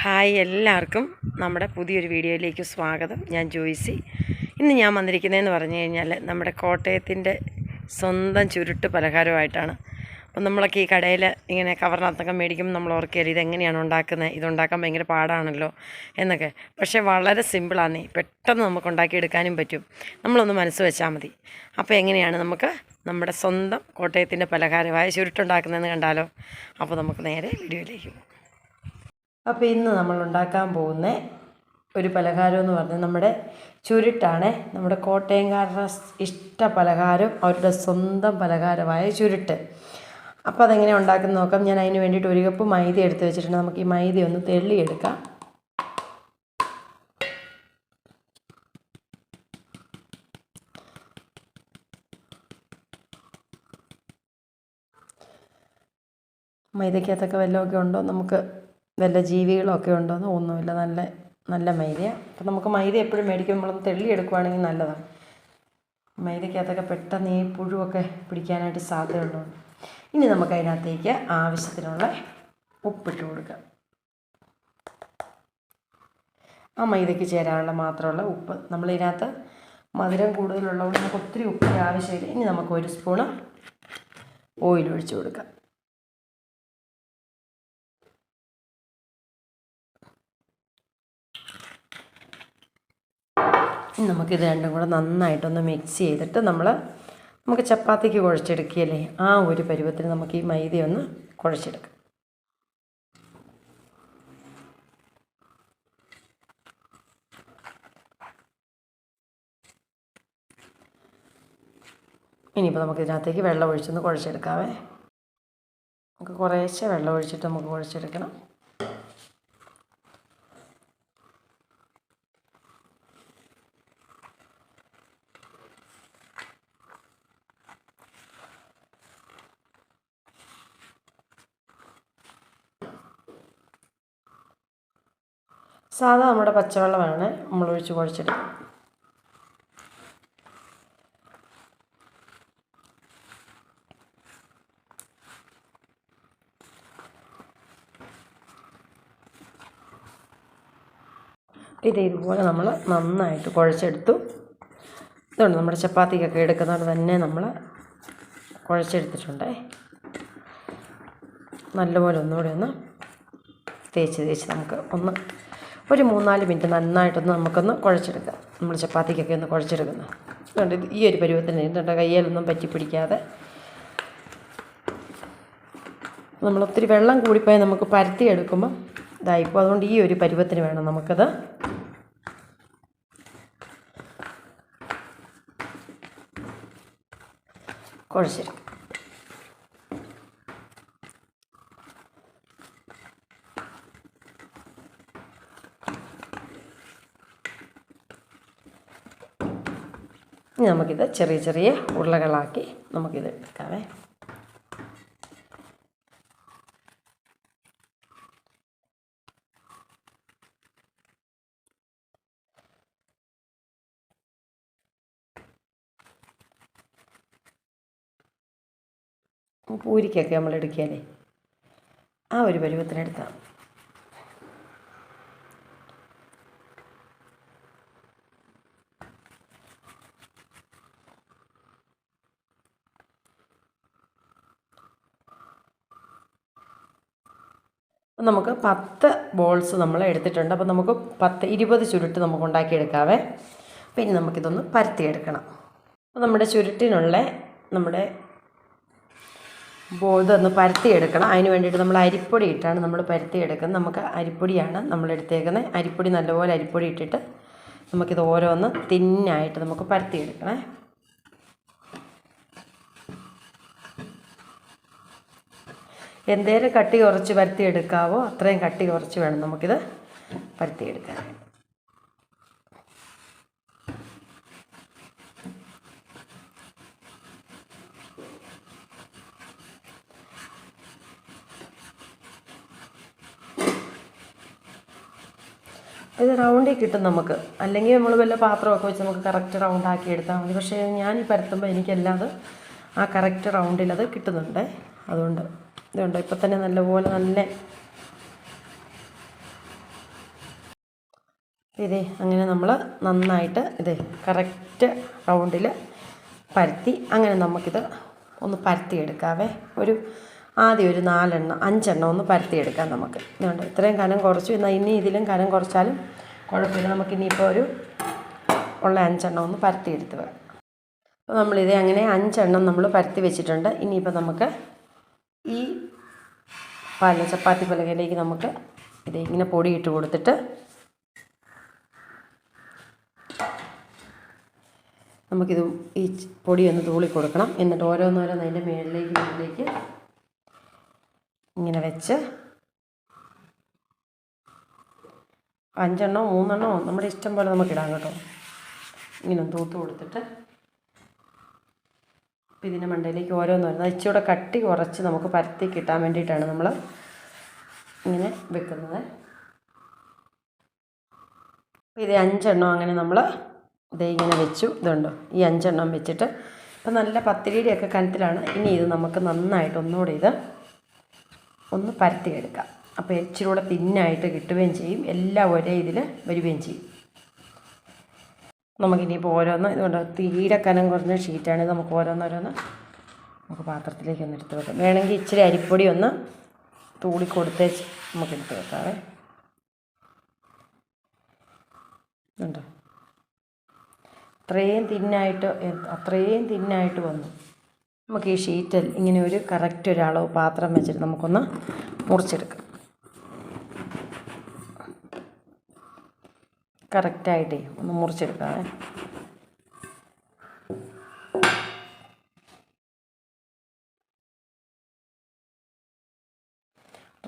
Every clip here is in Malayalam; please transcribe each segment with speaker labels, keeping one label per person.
Speaker 1: ഹായ് എല്ലാവർക്കും നമ്മുടെ പുതിയൊരു വീഡിയോയിലേക്ക് സ്വാഗതം. ഞാൻ ജോയിസി. ഇന്ന് ഞാൻ വന്നിരിക്കുന്നതെന്ന് പറഞ്ഞു കഴിഞ്ഞാൽ നമ്മുടെ കോട്ടയത്തിന്റെ സ്വന്തം ചുരുട്ട് പലഹാരമായിട്ടാണ്. അപ്പം നമ്മളൊക്കെ ഈ കടയിൽ ഇങ്ങനെ കവറിനകത്തൊക്കെ മേടിക്കുമ്പോൾ നമ്മൾ ഓർക്കുകയില്ല ഇതെങ്ങനെയാണ് ഉണ്ടാക്കുന്നത്? ഇതുണ്ടാക്കാൻ ഭയങ്കര പാടാണല്ലോ എന്നൊക്കെ. പക്ഷേ വളരെ സിമ്പിളാണ് പെട്ടെന്ന് നമുക്ക് ഉണ്ടാക്കിയെടുക്കാനും പറ്റും. നമ്മളൊന്ന് മനസ്സ് വെച്ചാൽ മതി. അപ്പോൾ എങ്ങനെയാണ് നമുക്ക് നമ്മുടെ സ്വന്തം കോട്ടയത്തിന്റെ പലഹാരമായ ചുരുട്ടുണ്ടാക്കുന്നതെന്ന് കണ്ടാലോ? അപ്പോൾ നമുക്ക് നേരെ വീഡിയോയിലേക്ക് അപ്പോൾ ഇന്ന് നമ്മൾ ഉണ്ടാക്കാൻ പോകുന്ന ഒരു പലഹാരം എന്ന് പറഞ്ഞാൽ നമ്മുടെ ചുരുട്ടാണ്. നമ്മുടെ കോട്ടയംകാരുടെ ഇഷ്ട പലഹാരം അവരുടെ സ്വന്തം പലഹാരമായ ചുരുട്ട്. അപ്പോൾ അതെങ്ങനെ ഉണ്ടാക്കുന്ന നോക്കാം. ഞാൻ അതിന് വേണ്ടിയിട്ട് ഒരു കപ്പ് മൈദ എടുത്ത് വെച്ചിട്ടുണ്ട്. നമുക്ക് ഈ മൈദ ഒന്ന് തെള്ളിയെടുക്കാം. മൈദക്കകത്തൊക്കെ വല്ലതൊക്കെ ഉണ്ടോ? നമുക്ക് വല്ല ജീവികളൊക്കെ ഉണ്ടോയെന്ന് ഒന്നുമില്ല. നല്ല നല്ല മൈദയാണ് അപ്പം നമുക്ക് മൈദ എപ്പോഴും മേടിക്കുമ്പോൾ നമ്മളൊന്ന് തെള്ളിയെടുക്കുവാണെങ്കിൽ നല്ലതാണ്. മൈദയ്ക്കകത്തൊക്കെ പെട്ടെന്ന് ഈ പുഴുവൊക്കെ പിടിക്കാനായിട്ട് സാധ്യതയുള്ളതുകൊണ്ട് ഇനി നമുക്ക് അതിനകത്തേക്ക് ആവശ്യത്തിനുള്ള ഉപ്പിട്ട് കൊടുക്കാം. ആ മൈദയ്ക്ക് ചേരാനുള്ള മാത്രമുള്ള ഉപ്പ്. നമ്മൾ ഇതിനകത്ത് മധുരം കൂടുതലുള്ളതുകൊണ്ട് നമുക്ക് ഒത്തിരി ഉപ്പിന്റെ ആവശ്യമില്ല. ഇനി നമുക്ക് ഒരു സ്പൂണ് ഓയിൽ ഒഴിച്ച് കൊടുക്കാം. നമുക്കിത് രണ്ടും കൂടെ നന്നായിട്ടൊന്ന് മിക്സ് ചെയ്തിട്ട് നമ്മൾ നമുക്ക് ചപ്പാത്തിക്ക് കുഴച്ചെടുക്കുകയല്ലേ? ആ ഒരു പരുവത്തിൽ നമുക്ക് ഈ മൈദയൊന്ന് കുഴച്ചെടുക്കാം. ഇനിയിപ്പോൾ നമുക്ക് ഇതിനകത്തേക്ക് വെള്ളം ഒഴിച്ചൊന്ന് കുഴച്ചെടുക്കാവേ. നമുക്ക് കുറേശ്ശെ വെള്ളം ഒഴിച്ചിട്ട് നമുക്ക് കുഴച്ചെടുക്കണം. സാധാ നമ്മുടെ പച്ചവെള്ളമാണ് നമ്മൾ ഒഴിച്ച് കുഴച്ചെടുക്കുക. ഇത് ഇതുപോലെ നമ്മൾ നന്നായിട്ട് കുഴച്ചെടുത്തു. ഇതുകൊണ്ട് നമ്മുടെ ചപ്പാത്തിക്കൊക്കെ എടുക്കുന്നത് തന്നെ നമ്മൾ കുഴച്ചെടുത്തിട്ടുണ്ടേ. നല്ലപോലെ ഒന്നുകൂടി ഒന്ന് തേച്ച് തേച്ച് നമുക്ക് ഒന്ന് ഒരു മൂന്നാൽ മിനിറ്റ് നന്നായിട്ടൊന്ന് നമുക്കൊന്ന് കുഴച്ചെടുക്കാം നമ്മൾ ചപ്പാത്തിക്കൊക്കെ ഒന്ന് കുഴച്ചെടുക്കുന്നത് അതുകൊണ്ട് ഈ ഒരു പരുവത്തിന് ഇരുന്നുണ്ട് കയ്യിലൊന്നും പറ്റി പിടിക്കാതെ. നമ്മൾ ഒത്തിരി വെള്ളം കൂടിപ്പോയാൽ നമുക്ക് പരത്തി എടുക്കുമ്പോൾ ഇതായിപ്പോൾ അതുകൊണ്ട് ഈ ഒരു പരുവത്തിന് വേണം നമുക്കത്. കുഴച്ചെടുക്കാം ഇനി നമുക്കിത് ചെറിയ ചെറിയ ഉരുളകളാക്കി നമുക്കിത് എടുക്കാവേ. പൂരിക്കൊക്കെ നമ്മൾ എടുക്കിയാലേ ആ ഒരു പരുവത്തിനെടുത്താൽ നമുക്ക് പത്ത് ബോൾസ് നമ്മൾ എടുത്തിട്ടുണ്ട്. അപ്പോൾ നമുക്ക് പത്ത് ഇരുപത് ചുരുട്ട് നമുക്ക് ഉണ്ടാക്കിയെടുക്കാവേ. പിന്നെ നമുക്കിതൊന്ന് പരത്തിയെടുക്കണം. അപ്പോൾ നമ്മുടെ ചുരുട്ടിനുള്ള നമ്മുടെ ഇതൊന്ന് പരത്തിയെടുക്കണം. അതിന് വേണ്ടിയിട്ട് നമ്മൾ അരിപ്പൊടി ഇട്ടാണ് നമ്മൾ പരത്തിയെടുക്കുന്നത്. നമുക്ക് അരിപ്പൊടിയാണ് നമ്മൾ എടുത്തേക്കുന്നത്. അരിപ്പൊടി നല്ലപോലെ അരിപ്പൊടി ഇട്ടിട്ട് നമുക്കിത് ഓരോന്ന് തിന്നായിട്ട് നമുക്ക് പരത്തിയെടുക്കണേ. എന്തേലും കട്ടി കുറച്ച് പരത്തിയെടുക്കാവോ അത്രയും കട്ടി കുറച്ച് വേണം നമുക്കിത് പരത്തിയെടുക്കാൻ. ഇത് റൗണ്ടിൽ കിട്ടും നമുക്ക്. അല്ലെങ്കിൽ നമ്മൾ വല്ല പാത്രമൊക്കെ വെച്ച് നമുക്ക് കറക്റ്റ് റൗണ്ട് ആക്കി എടുത്താൽ മതി. പക്ഷേ ഞാൻ ഈ പരത്തുമ്പോൾ എനിക്കല്ലാതെ ആ കറക്റ്റ് റൗണ്ടിൽ അത് കിട്ടുന്നുണ്ട്. അതുകൊണ്ട് ഇതുണ്ട്? ഇപ്പം തന്നെ നല്ലപോലെ നല്ല ഇതേ അങ്ങനെ നമ്മൾ നന്നായിട്ട് ഇത് കറക്റ്റ് റൗണ്ടിൽ പരത്തി അങ്ങനെ നമുക്കിത് ഒന്ന് പരത്തിയെടുക്കാവേ. ഒരു ആദ്യം ഒരു നാലെണ്ണം അഞ്ചെണ്ണം ഒന്ന് പരത്തിയെടുക്കാം നമുക്ക്. ഇതുകൊണ്ട് ഇത്രയും കനം കുറച്ചു. എന്നാൽ ഇനി ഇതിലും കനം കുറച്ചാലും കുഴപ്പമില്ല. നമുക്കിനിയിപ്പോൾ ഒരു ഉള്ള അഞ്ചെണ്ണം ഒന്ന് പരത്തിയെടുത്ത് വേണം അപ്പോൾ നമ്മളിത് അങ്ങനെ അഞ്ചെണ്ണം നമ്മൾ പരത്തി വെച്ചിട്ടുണ്ട്. ഇനിയിപ്പോൾ നമുക്ക് ഈ പല ചപ്പാത്തി പലകയിലേക്ക് നമുക്ക് ഇത് ഇങ്ങനെ പൊടി ഇട്ട് കൊടുത്തിട്ട് നമുക്കിത് ഈ പൊടി ഒന്ന് തൂളി കൊടുക്കണം. എന്നിട്ട് ഓരോന്നോരോന്ന് അതിന്റെ മേളിലേക്ക് മുകളിലേക്ക് ഇങ്ങനെ വെച്ച് അഞ്ചെണ്ണോ മൂന്നെണ്ണോ നമ്മുടെ ഇഷ്ടം പോലെ നമുക്കിടാം കേട്ടോ. ഇങ്ങനെ തൂത്ത് കൊടുത്തിട്ട് അപ്പോൾ ഇതിന്റെ മണ്ടയിലേക്ക് വരുന്നത്. ഇച്ചിരി കട്ടി കുറച്ച് നമുക്ക് പരത്തി കിട്ടാൻ വേണ്ടിയിട്ടാണ് നമ്മൾ ഇങ്ങനെ വെക്കുന്നത്. ഇത് അഞ്ചെണ്ണം അങ്ങനെ നമ്മൾ ഇതേ ഇങ്ങനെ വെച്ചു. ഇതുണ്ടോ? ഈ അഞ്ചെണ്ണം വെച്ചിട്ട് ഇപ്പം നല്ല പത്തിരിയുടെയൊക്കെ കനത്തിലാണ്. ഇനി ഇത് നമുക്ക് നന്നായിട്ട് ഒന്നുകൂടി ഇത് ഒന്ന് പരത്തിയെടുക്കാം അപ്പോൾ ഇച്ചിരി കൂടെ തിന്നായിട്ട് കിട്ടുകയും ചെയ്യും. എല്ലാം ഒരേ ഇതിൽ വരികയും ചെയ്യും. നമുക്കിനിയിപ്പോൾ ഓരോന്ന് ഇതുകൊണ്ട് തീരെ കനം കുറഞ്ഞ ഷീറ്റാണ് നമുക്ക് ഓരോന്നോരോന്ന് നമുക്ക് പാത്രത്തിലേക്ക് ഒന്ന് എടുത്ത് വെക്കാം. വേണമെങ്കിൽ ഇച്ചിരി അരിപ്പൊടി ഒന്ന് തൂളി കൊടുത്തേച്ച് നമുക്ക് എടുത്ത് വെക്കാവേ. ഉണ്ടോ അത്രയും തിന്നായിട്ട് അത്രയും തിന്നായിട്ട് വന്നു. നമുക്ക് ഈ ഷീറ്റിൽ ഇങ്ങനെ ഒരു കറക്റ്റ് ഒരു അളവ് പാത്രം വെച്ചിട്ട് നമുക്കൊന്ന് മുറിച്ചെടുക്കാം. കറക്റ്റായിട്ടേ ഒന്ന് മുറിച്ചെടുക്കാവേ.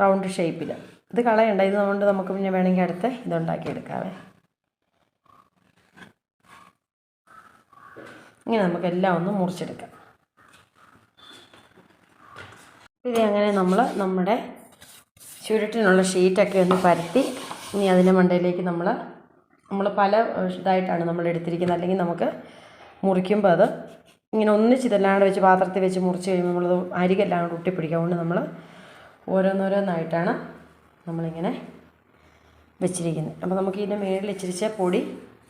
Speaker 1: റൗണ്ട് ഷേപ്പിൽ ഇത് കളയണ്ട. ഇത് കൊണ്ട് നമുക്ക് പിന്നെ വേണമെങ്കിൽ അടുത്ത് ഇതുണ്ടാക്കിയെടുക്കാവേ ഇങ്ങനെ നമുക്കെല്ലാം ഒന്ന് മുറിച്ചെടുക്കാം. ഇത് അങ്ങനെ നമ്മൾ നമ്മുടെ ചുരുട്ടിനുള്ള ഷീറ്റൊക്കെ ഒന്ന് പരത്തി ഇനി അതിന്റെ മണ്ടയിലേക്ക് നമ്മൾ നമ്മൾ പല ഇതായിട്ടാണ് നമ്മൾ എടുത്തിരിക്കുന്നത്. അല്ലെങ്കിൽ നമുക്ക് മുറിക്കുമ്പോൾ അത് ഇങ്ങനെ ഒന്നിച്ച് ഇതെല്ലാം വെച്ച് പാത്രത്തിൽ വെച്ച് മുറിച്ച് കഴിയുമ്പോൾ നമ്മളത് അരികെല്ലാം കൂടെ ഒട്ടിപ്പിടിക്കുക അതുകൊണ്ട് നമ്മൾ ഓരോന്നോരോന്നായിട്ടാണ് നമ്മളിങ്ങനെ വെച്ചിരിക്കുന്നത്. അപ്പോൾ നമുക്ക് ഇതിന്റെ മേളിൽ ഇച്ചിരിച്ച പൊടി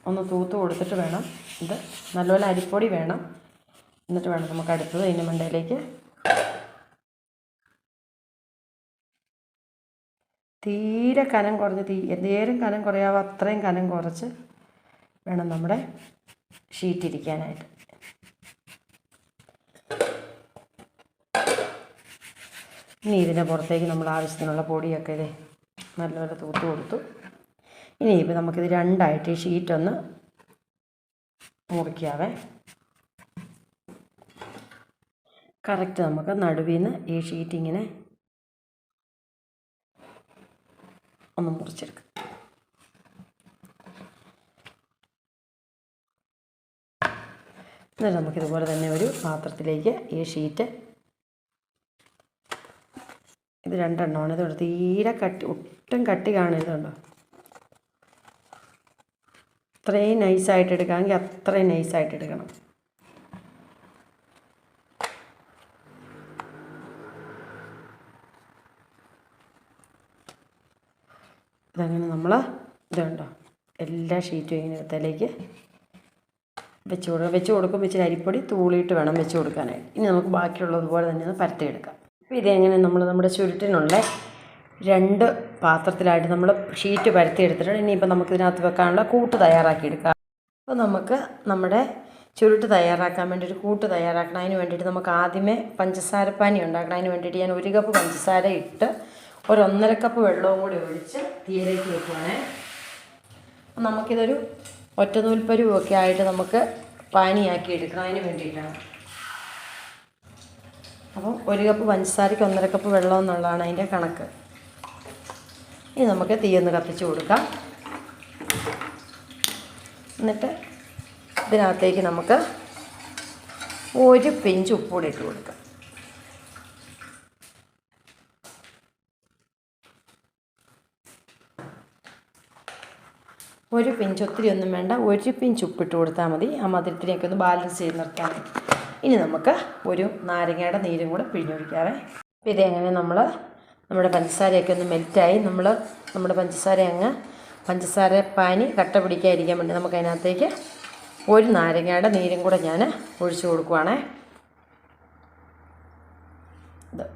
Speaker 1: ഒന്ന് തൂത്ത് കൊടുത്തിട്ട് വേണം. ഇത് നല്ലപോലെ അരിപ്പൊടി വേണം. എന്നിട്ട് വേണം നമുക്ക് അടുത്തത് അതിന്റെ മണ്ടയിലേക്ക് തീരെ കനം കുറഞ്ഞ് തീ എന്തേലും കനം കുറയാവോ അത്രയും കനം കുറച്ച് വേണം നമ്മുടെ ഷീറ്റ് ഇരിക്കാനായിട്ട്. ഇനി ഇതിന്റെ പുറത്തേക്ക് നമ്മൾ ആവശ്യത്തിനുള്ള പൊടിയൊക്കെ ഇതേ നല്ലപോലെ തൂത്ത് കൊടുത്തു. ഇനി ഇപ്പം നമുക്കിത് രണ്ടായിട്ട് ഈ ഷീറ്റൊന്ന് മുറിക്കാവേ. കറക്റ്റ് നമുക്ക് നടുവിൽ നിന്ന് ഈ ഷീറ്റ് ഇങ്ങനെ ഒന്ന് മുറിച്ചെടുക്കാം. എന്നിട്ട് നമുക്കിതുപോലെ തന്നെ ഒരു പാത്രത്തിലേക്ക് ഈ ഷീറ്റ് ഇത് രണ്ടെണ്ണമാണ്. ഇത് തീരെ കട്ടി ഒട്ടും കട്ടി കാണുന്നുണ്ടോ അത്രയും നൈസായിട്ട് എടുക്കാമെങ്കിൽ അത്രയും നൈസായിട്ട് എടുക്കണം. ഇതങ്ങനെ നമ്മൾ ഇതുണ്ടോ? എല്ലാ ഷീറ്റും ഇങ്ങനെ എടുത്തതിലേക്ക് വെച്ച് കൊടുക്കുക വെച്ച് കൊടുക്കുമ്പോൾ ഇച്ചിരി അരിപ്പൊടി തൂളിയിട്ട് വേണം വെച്ച് കൊടുക്കാനായിട്ട്. ഇനി നമുക്ക് ബാക്കിയുള്ളതുപോലെ തന്നെ ഒന്ന് പരത്തിയെടുക്കാം. അപ്പോൾ ഇതെങ്ങനെ നമ്മൾ നമ്മുടെ ചുരുട്ടിനുള്ള രണ്ട് പാത്രത്തിലായിട്ട് നമ്മൾ ഷീറ്റ് പരത്തി എടുത്തിട്ടുണ്ട് ഇനിയിപ്പോൾ നമുക്ക് ഇതിനകത്ത് വെക്കാനുള്ള കൂട്ട് തയ്യാറാക്കി എടുക്കാം അപ്പോൾ നമുക്ക് നമ്മുടെ ചുരുട്ട് തയ്യാറാക്കാൻ വേണ്ടി ഒരു കൂട്ട് തയ്യാറാക്കണം അതിന് വേണ്ടിയിട്ട് നമുക്ക് ആദ്യമേ പഞ്ചസാരപ്പാനി ഉണ്ടാക്കണം അതിന് വേണ്ടിയിട്ട് ഞാൻ ഒരു കപ്പ് പഞ്ചസാര ഇട്ട് ഒരു ഒന്നര കപ്പ് വെള്ളവും കൂടി ഒഴിച്ച് തീയിലേക്ക് വെക്കുവാണേ. അപ്പം നമുക്കിതൊരു ഒറ്റനൂൽപ്പരുവൊക്കെ ആയിട്ട് നമുക്ക് പാനിയാക്കി എടുക്കണം അതിന് വേണ്ടിയിട്ടാണ്. അപ്പം ഒരു കപ്പ് പഞ്ചസാരയ്ക്ക് ഒന്നര കപ്പ് വെള്ളം എന്നുള്ളതാണ് അതിന്റെ കണക്ക്. ഇനി നമുക്ക് തീയൊന്ന് കത്തിച്ച് കൊടുക്കാം. എന്നിട്ട് ഇതിനകത്തേക്ക് നമുക്ക് ഒരു പിഞ്ച് ഉപ്പൂടെ ഇട്ട് കൊടുക്കാം. ഒരു പിഞ്ച് ഒത്തിരി ഒന്നും വേണ്ട. ഒരു പിഞ്ച് ഉപ്പിട്ട് കൊടുത്താൽ മതി. ആ മധുരത്തിനെയൊക്കെ ഒന്ന് ബാലൻസ് ചെയ്ത് നിർത്താൻ. ഇനി നമുക്ക് ഒരു നാരങ്ങയുടെ നീരും കൂടെ പിഴിഞ്ഞൊഴിക്കാവേ. അപ്പോൾ ഇതെങ്ങനെ നമ്മൾ നമ്മുടെ പഞ്ചസാരയൊക്കെ ഒന്ന് മെൽറ്റായി നമ്മൾ നമ്മുടെ പഞ്ചസാര അങ്ങ് പഞ്ചസാര പാനി കട്ട പിടിക്കാതിരിക്കാൻ വേണ്ടി നമുക്കതിനകത്തേക്ക് ഒരു നാരങ്ങയുടെ നീരും കൂടെ ഞാൻ ഒഴിച്ചു കൊടുക്കുവാണേ.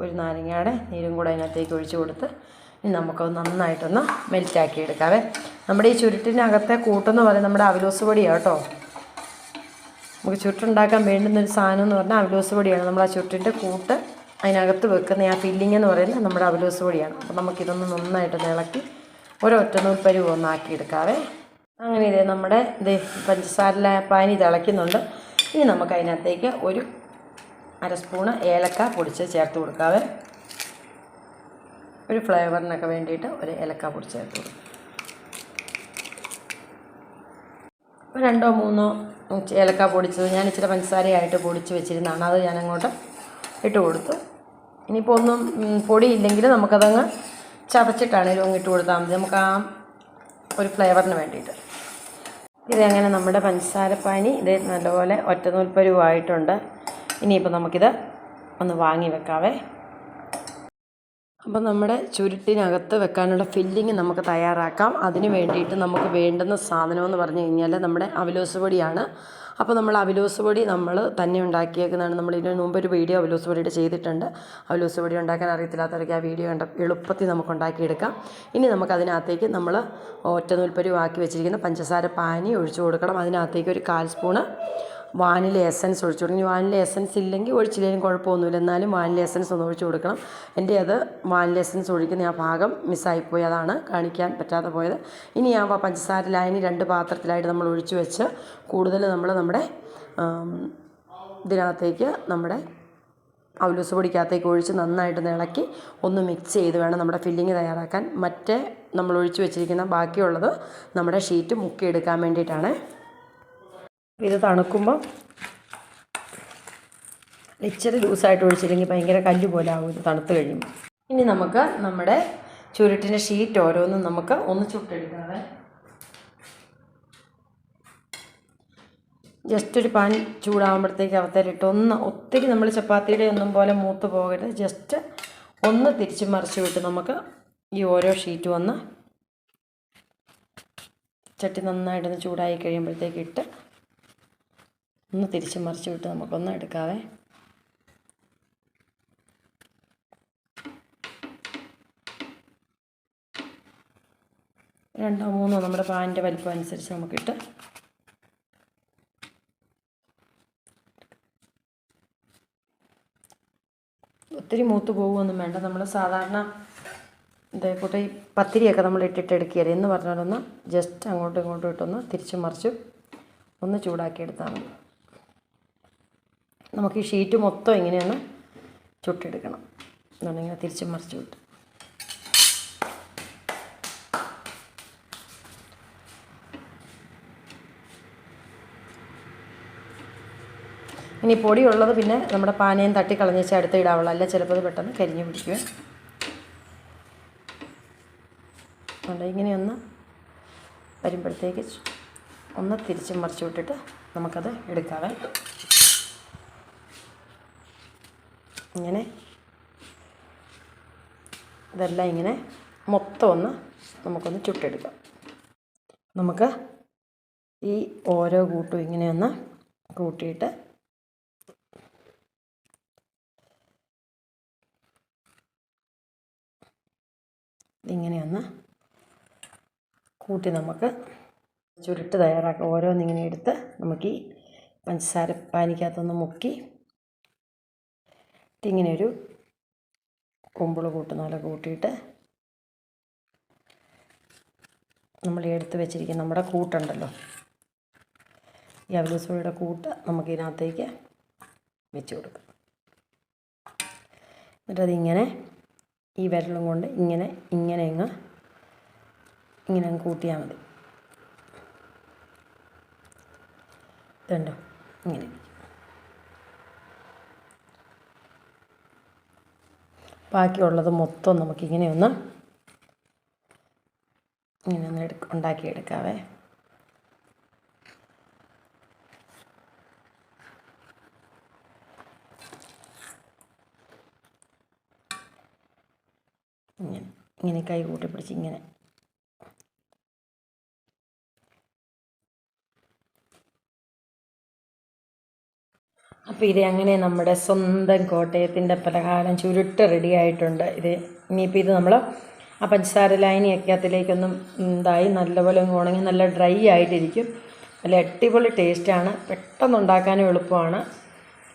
Speaker 1: ഒരു നാരങ്ങയുടെ നീരും കൂടെ അതിനകത്തേക്ക് ഒഴിച്ചു കൊടുത്ത് ഇനി നമുക്കത് നന്നായിട്ടൊന്ന് മെൽറ്റാക്കി എടുക്കാവേ നമ്മുടെ ഈ ചുരുട്ടിനകത്തെ കൂട്ടെന്ന് പറയുന്നത് നമ്മുടെ അവിലോസ് പൊടിയാണ് കേട്ടോ. നമുക്ക് ചുരുട്ടുണ്ടാക്കാൻ വേണ്ടുന്ന ഒരു സാധനം എന്ന് പറഞ്ഞാൽ അവിലോസ് പൊടിയാണ്. നമ്മൾ ആ ചുരുട്ടിന്റെ കൂട്ട് അതിനകത്ത് വെക്കുന്ന ആ ഫില്ലിംഗ് എന്ന് പറയുന്നത് നമ്മുടെ അവിലോസ് പൊടിയാണ്. അപ്പോൾ നമുക്കിതൊന്ന് നന്നായിട്ട് ഇളക്കി ഒരൊറ്റ നൂൽപ്പരുവ് ഒന്നാക്കി എടുക്കാവേ അങ്ങനെ ഇതേ നമ്മുടെ ഇത് പഞ്ചസാര പാനി തിളയ്ക്കുന്നുണ്ട് ഇനി നമുക്ക് അതിനകത്തേക്ക് ഒരു അര സ്പൂണ് ഏലക്ക പൊടിച്ച് ചേർത്ത് കൊടുക്കാവേ. ഒരു ഫ്ലേവറിനൊക്കെ വേണ്ടിയിട്ട് ഒരു ഏലക്ക പൊടിച്ച് ചേർത്ത് കൊടുക്കും രണ്ടോ മൂന്നോ ഏലക്ക പൊടിച്ചത് ഞാൻ ഇച്ചിരി പഞ്ചസാരയായിട്ട് പൊടിച്ച് വെച്ചിരുന്നതാണ്. അത് ഞാനങ്ങോട്ട് ഇട്ട് കൊടുത്തു. ഇനിയിപ്പോൾ ഒന്നും പൊടിയില്ലെങ്കിൽ നമുക്കതങ്ങ് ചതച്ചിട്ടാണേലും അങ്ങ് ഇട്ട് കൊടുത്താൽ മതി. നമുക്ക് ആ ഒരു ഫ്ലേവറിന് വേണ്ടിയിട്ട്. ഇതങ്ങനെ നമ്മുടെ പഞ്ചസാരപ്പാനി ഇത് നല്ലപോലെ ഒറ്റനൂൽപ്പരുവായിട്ടുണ്ട് ഇനിയിപ്പോൾ നമുക്കിത് ഒന്ന് വാങ്ങി വെക്കാവേ. അപ്പോൾ നമ്മുടെ ചുരുട്ടിനകത്ത് വെക്കാനുള്ള ഫില്ലിങ് നമുക്ക് തയ്യാറാക്കാം. അതിന് വേണ്ടിയിട്ട് നമുക്ക് വേണ്ടുന്ന സാധനമെന്ന് പറഞ്ഞു കഴിഞ്ഞാൽ നമ്മുടെ അവലോസ് പൊടിയാണ്. അപ്പോൾ നമ്മൾ അവലോസ് പൊടി നമ്മൾ തന്നെ ഉണ്ടാക്കിയേക്കുന്നതാണ്. നമ്മൾ ഇതിന് മുമ്പ് ഒരു വീഡിയോ അവലോസ് പൊടിയുടെ ചെയ്തിട്ടുണ്ട്. അവലോസ് പൊടി ഉണ്ടാക്കാൻ അറിയത്തില്ലാത്തവർക്ക് ആ വീഡിയോ കണ്ട എളുപ്പത്തിൽ നമുക്ക് ഉണ്ടാക്കിയെടുക്കാം. ഇനി നമുക്ക് അതിനകത്തേക്ക് നമ്മൾ ഒറ്റ നൂൽപ്പരി വാക്കി വെച്ചിരിക്കുന്ന പഞ്ചസാര പാനി ഒഴിച്ചു കൊടുക്കണം. അതിനകത്തേക്ക് ഒരു കാൽ സ്പൂണ് വാനില എസൻസ് ഒഴിച്ചു കൊടുക്കണം. ഇനി വാനില എസൻസ് ഇല്ലെങ്കിൽ ഒഴിച്ചില്ലെങ്കിലും കുഴപ്പമൊന്നുമില്ല. എന്നാലും വാനില എസൻസ് ഒന്ന് ഒഴിച്ചു കൊടുക്കണം. എന്റെ അത് വാനില എസൻസ് ഒഴിക്കുന്ന ആ ഭാഗം മിസ്സായിപ്പോയി. അതാണ് കാണിക്കാൻ പറ്റാതെ പോയത്. ഇനി ആ പഞ്ചസാര ലൈനി രണ്ട് പാത്രത്തിലായിട്ട് നമ്മൾ ഒഴിച്ചു വെച്ച് കൂടുതൽ നമ്മൾ നമ്മുടെ ഇതിനകത്തേക്ക് നമ്മുടെ അവലൂസ് പൊടിക്കകത്തേക്ക് ഒഴിച്ച് നന്നായിട്ട് ഇളക്കി ഒന്ന് മിക്സ് ചെയ്ത് വേണം നമ്മുടെ ഫില്ലിങ് തയ്യാറാക്കാൻ. മറ്റേ നമ്മൾ ഒഴിച്ചു വെച്ചിരിക്കുന്ന ബാക്കിയുള്ളത് നമ്മുടെ ഷീറ്റ് മുക്കിയെടുക്കാൻ വേണ്ടിയിട്ടാണ്. ഇത് തണുക്കുമ്പോൾ ഇച്ചിരി ലൂസായിട്ട് ഒഴിച്ചില്ലെങ്കിൽ ഭയങ്കര കല്ല് പോലെ ആവും ഇത് തണുത്ത് കഴിയുമ്പോൾ ഇനി നമുക്ക് നമ്മുടെ ചുരുട്ടിന്റെ ഷീറ്റ് ഓരോന്നും നമുക്ക് ഒന്ന് ചുട്ടെടുക്കാതെ ജസ്റ്റ് ഒരു പാൻ ചൂടാകുമ്പോഴത്തേക്ക് അവത്തേലിട്ട് ഒന്ന് ഒത്തിരി നമ്മൾ ചപ്പാത്തിയുടെ ഒന്നും പോലെ മൂത്ത് പോകരുത്. ജസ്റ്റ് ഒന്ന് തിരിച്ച് മറിച്ച് വിട്ട് നമുക്ക് ഈ ഓരോ ഷീറ്റ് വന്ന് ചട്ടി നന്നായിട്ടൊന്ന് ചൂടായി കഴിയുമ്പോഴത്തേക്ക് ഇട്ട് ഒന്ന് തിരിച്ച് മറിച്ച് വിട്ട് നമുക്കൊന്ന് എടുക്കാവേ. രണ്ടോ മൂന്നോ നമ്മുടെ പാനിന്റെ വലിപ്പം അനുസരിച്ച് നമുക്കിട്ട് ഒത്തിരി മൂത്ത് പോകുമൊന്നും വേണ്ട. നമ്മൾ സാധാരണ ഇതേക്കൂട്ട് ഈ പത്തിരിയൊക്കെ നമ്മൾ ഇട്ടിട്ട് എടുക്കുകയല്ലേ? എന്ന് പറഞ്ഞാലൊന്ന് ജസ്റ്റ് അങ്ങോട്ടും ഇങ്ങോട്ടും ഇട്ടൊന്ന് തിരിച്ചു മറിച്ച് ഒന്ന് ചൂടാക്കി എടുത്താൽ മതി. നമുക്ക് ഈ ഷീറ്റ് മൊത്തം ഇങ്ങനെയൊന്ന് ചുട്ടെടുക്കണം. എന്നുണ്ടെങ്കിൽ തിരിച്ച് മറിച്ച് വിട്ട് ഇനി പൊടിയുള്ളത് പിന്നെ നമ്മുടെ പാനയും തട്ടി കളഞ്ഞേച്ച് അടുത്ത് ഇടാവുള്ളൂ. അല്ല ചിലപ്പോൾ അത് പെട്ടെന്ന് കരിഞ്ഞു പിടിക്കുക അതുകൊണ്ട് ഇങ്ങനെയൊന്ന് വരുമ്പോഴത്തേക്ക് ഒന്ന് തിരിച്ച് മറിച്ച് വിട്ടിട്ട് നമുക്കത് എടുക്കാവേ. ഇങ്ങനെ. ഇതെല്ലാം ഇങ്ങനെ മൊത്തം ഒന്ന് നമുക്കൊന്ന് ചുട്ടെടുക്കാം. നമുക്ക് ഈ ഓരോ കൂട്ടും ഇങ്ങനെയൊന്ന് കൂട്ടിയിട്ട് ഇങ്ങനെയൊന്ന് കൂട്ടി നമുക്ക് ചുരുട്ട് തയ്യാറാക്കാം. ഓരോന്നിങ്ങനെ എടുത്ത് നമുക്ക് ഈ പഞ്ചസാര പാനിക്കകത്തൊന്ന് മുക്കി ഇങ്ങനെ ഒരു കുമ്പിൾ കൂട്ടുന്ന കൂട്ടിയിട്ട് നമ്മൾ എടുത്ത് വെച്ചിരിക്കുന്ന നമ്മുടെ കൂട്ടുണ്ടല്ലോ. ഈ അവലൂസോയുടെ കൂട്ട് നമുക്ക് ഇതിനകത്തേക്ക് വെച്ച് കൊടുക്കാം. എന്നിട്ടതിങ്ങനെ ഈ വിരലും കൊണ്ട് ഇങ്ങനെ ഇങ്ങനെ അങ്ങ് ഇങ്ങനെ അങ്ങ് കൂട്ടിയാൽ മതി. ഇതുണ്ടോ? ഇങ്ങനെ. ബാക്കിയുള്ളത് മൊത്തം നമുക്കിങ്ങനെ ഒന്ന് ഇങ്ങനെ ഒന്ന് എടുക്ക ഉണ്ടാക്കിയെടുക്കാവേ. ഇങ്ങനെ ഇങ്ങനെ കൈ കൂട്ടി പിടിച്ച് ഇങ്ങനെ അപ്പോൾ ഇത് അങ്ങനെ നമ്മുടെ സ്വന്തം കോട്ടയത്തിന്റെ പലഹാരം ചുരുട്ട് റെഡി ആയിട്ടുണ്ട്. ഇത് ഇനിയിപ്പോൾ ഇത് നമ്മൾ ആ പഞ്ചസാര ലായനിയൊക്കെ അതിലേക്കൊന്നും ഇതായി നല്ലപോലെ ഉണങ്ങി നല്ല ഡ്രൈ ആയിട്ടിരിക്കും. നല്ല അടിപൊളി ടേസ്റ്റാണ് പെട്ടെന്ന് ഉണ്ടാക്കാനും എളുപ്പമാണ്.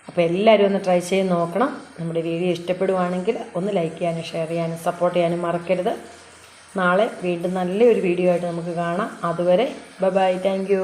Speaker 1: അപ്പോൾ എല്ലാവരും ഒന്ന് ട്രൈ ചെയ്ത് നോക്കണം. നമ്മുടെ വീഡിയോ ഇഷ്ടപ്പെടുവാണെങ്കിൽ ഒന്ന് ലൈക്ക് ചെയ്യാനും ഷെയർ ചെയ്യാനും സപ്പോർട്ട് ചെയ്യാനും മറക്കരുത്. നാളെ വീണ്ടും നല്ലൊരു വീഡിയോ ആയിട്ട് നമുക്ക് കാണാം. അതുവരെ ബൈ താങ്ക്